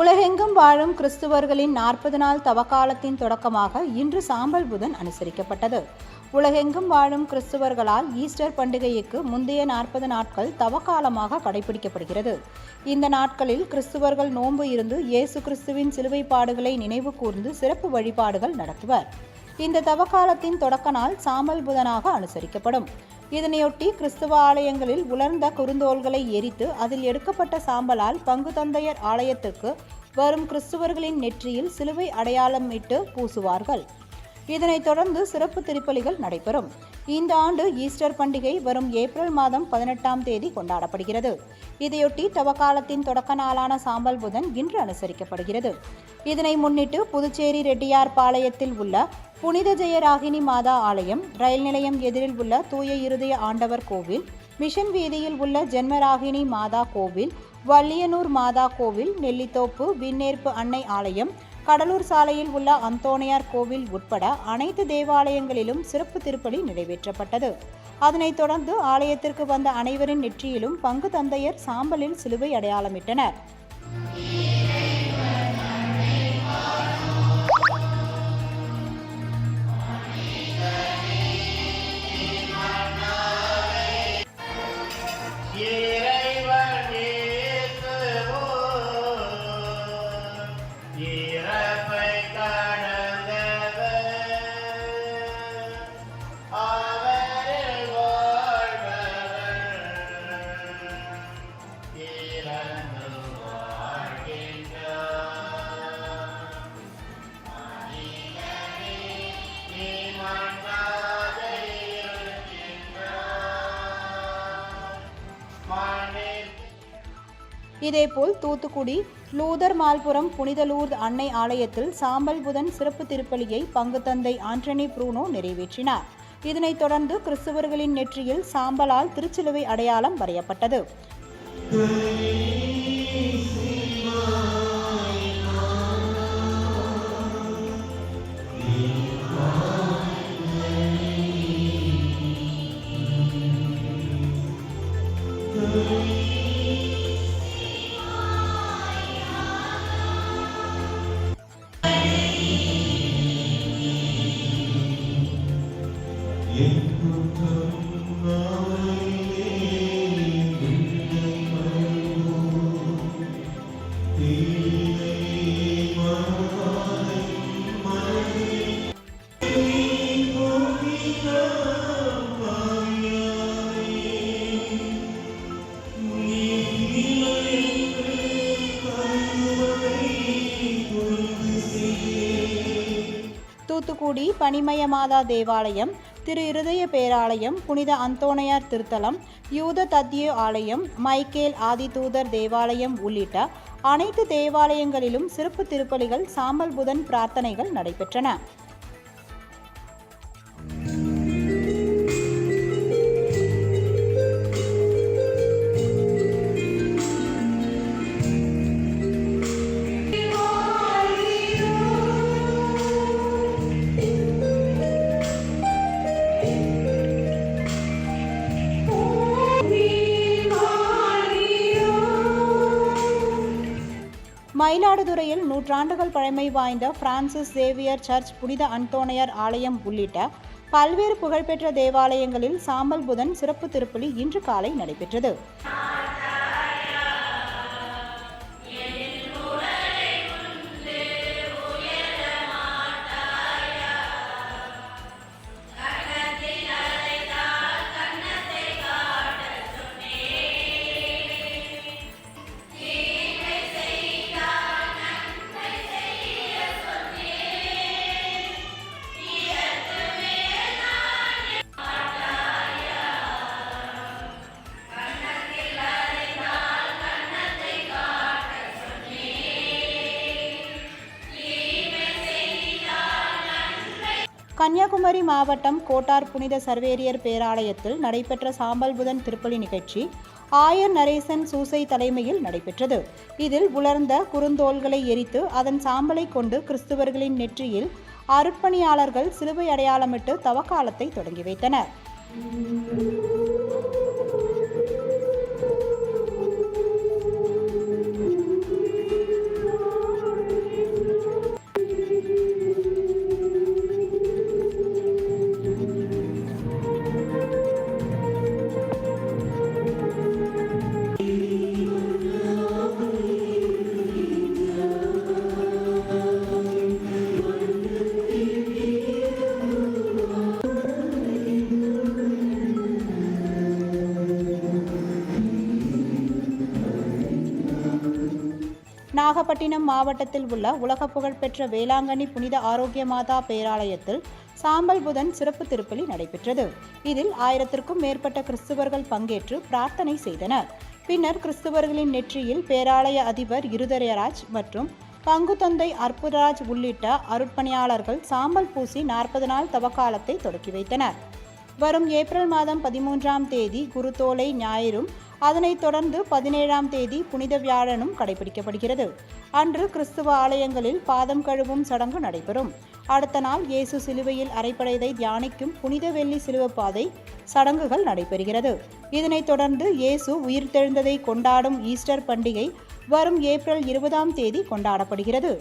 உலகெங்கும் வாழும் கிறிஸ்துவர்களின் நாற்பது நாள் தவக்காலத்தின் தொடக்கமாக இன்று சாம்பல் புதன் அனுசரிக்கப்பட்டது. உலகெங்கும் வாழும் கிறிஸ்துவர்களால் ஈஸ்டர் பண்டிகைக்கு முந்தைய நாற்பது நாட்கள் தவக்காலமாக கடைபிடிக்கப்படுகிறது. இந்த நாட்களில் கிறிஸ்துவர்கள் நோன்பு இருந்து இயேசு கிறிஸ்துவின் சிலுவை பாடுகளை நினைவு கூர்ந்து சிறப்பு வழிபாடுகள் நடத்துவர். இந்த தவக்காலத்தின் தொடக்க நாள் சாம்பல் புதனாக அனுசரிக்கப்படும். இதனையொட்டி கிறிஸ்துவ ஆலயங்களில் உலர்ந்த குறுந்தோள்களை எரித்து அதில் எடுக்கப்பட்ட சாம்பலால் பங்கு தந்தையர் ஆலயத்துக்கு வரும் கிறிஸ்துவர்களின் நெற்றியில் சிலுவை அடையாளம் இட்டு பூசுவார்கள். இதனைத் தொடர்ந்து சிறப்பு திருப்பலிகள் நடைபெறும். இந்த ஆண்டு ஈஸ்டர் பண்டிகை வரும் ஏப்ரல் மாதம் பதினெட்டாம் தேதி கொண்டாடப்படுகிறது. இதையொட்டி தவக்காலத்தின் தொடக்க நாளான சாம்பல் புதன் இன்று அனுசரிக்கப்படுகிறது. இதனை முன்னிட்டு புதுச்சேரி ரெட்டியார் பாளையத்தில் உள்ள புனித ஜெயராகினி மாதா ஆலயம் ரயில் நிலையம் எதிரில் உள்ள தூய இருதய ஆண்டவர் கோவில் மிஷன் வீதியில் உள்ள ஜென்மராகினி மாதா கோவில் வள்ளியனூர் மாதா கோவில் நெல்லித்தோப்பு விண்ணேற்பு அன்னை ஆலயம் கடலூர் சாலையில் உள்ள அந்தோணியார் கோவில் உட்பட அனைத்து தேவாலயங்களிலும் சிறப்பு திருப்பலி நிறைவேற்றப்பட்டது. அதனைத் தொடர்ந்து ஆலயத்திற்கு வந்த அனைவரின் நெற்றியிலும் பங்கு தந்தையர் சாம்பலில் சிலுவை அடையாளமிட்டனர். இதேபோல் தூத்துக்குடி லூதர் மால்புரம் புனிதலூர் அன்னை ஆலயத்தில் சாம்பல் புதன் சிறப்பு திருப்பலியை பங்கு தந்தை ஆண்டனி ப்ரூனோ நிறைவேற்றினார். இதனைத் தொடர்ந்து கிறிஸ்துவர்களின் நெற்றியில் சாம்பலால் திருச்சிலுவை அடையாளம் வரையப்பட்டது. தூத்துக்குடி பனிமயமாதா தேவாலயம் திரு இருதய பேராலயம் புனித அந்தோணையார் திருத்தலம் யூத தத்தியோ ஆலயம் மைக்கேல் ஆதிதூதர் தேவாலயம் உள்ளிட்ட அனைத்து தேவாலயங்களிலும் சிறப்பு திருப்பலிகள் சாம்பல் புதன் பிரார்த்தனைகள் நடைபெற்றன. மயிலாடுதுறையில் நூற்றாண்டுகள் பழமை வாய்ந்த பிரான்சிஸ் சேவியர் சர்ச் புனித அந்தோணையர் ஆலயம் உள்ளிட்ட பல்வேறு புகழ்பெற்ற தேவாலயங்களில் சாம்பல் புதன் சிறப்பு திருப்பலி இன்று காலை நடைபெற்றது. கன்னியாகுமரி மாவட்டம் கோட்டார் புனித சர்வேரியர் பேராலயத்தில் நடைபெற்ற சாம்பல் புதன் திருப்பலி நிகழ்ச்சி ஆயர் நரேசன் சூசை தலைமையில் நடைபெற்றது. இதில் உலர்ந்த குறுந்தோல்களை எரித்து அதன் சாம்பலை கொண்டு கிறிஸ்துவர்களின் நெற்றியில் அருட்பணியாளர்கள் சிலுவை அடையாளமிட்டு தவக்காலத்தை தொடங்கி வைத்தனர். நாகப்பட்டினம் மாவட்டத்தில் உள்ள உலக புகழ்பெற்ற வேளாங்கண்ணி புனித ஆரோக்கிய மாதா பேராலயத்தில் சாம்பல் புதன் சிறப்பு திருப்பலி நடைபெற்றது. இதில் ஆயிரத்திற்கும் மேற்பட்ட கிறிஸ்துவர்கள் பங்கேற்று பிரார்த்தனை செய்தனர். பின்னர் கிறிஸ்துவர்களின் நெற்றியில் பேராலய அதிபர் இருதயராஜ் மற்றும் பங்கு தந்தை அற்புதராஜ் உள்ளிட்ட அருட்பணியாளர்கள் சாம்பல் பூசி நாற்பது நாள் தவக்காலத்தை தொடக்கி வைத்தனர். வரும் ஏப்ரல் மாதம் பதிமூன்றாம் தேதி குருத்தோலை ஞாயிறும் அதனைத் தொடர்ந்து பதினேழாம் தேதி புனித வியாழனும் கடைபிடிக்கப்படுகிறது. அன்று கிறிஸ்துவ ஆலயங்களில் பாதம் கழுவும் சடங்கு நடைபெறும். அடுத்த நாள் இயேசு சிலுவையில் அரைப்படையதை தியானிக்கும் புனித வெள்ளி சிலுவப்பாதை சடங்குகள் நடைபெறுகிறது. இதனைத் தொடர்ந்து இயேசு உயிர்த்தெழுந்ததை கொண்டாடும் ஈஸ்டர் பண்டிகை வரும் ஏப்ரல் இருபதாம் தேதி கொண்டாடப்படுகிறது.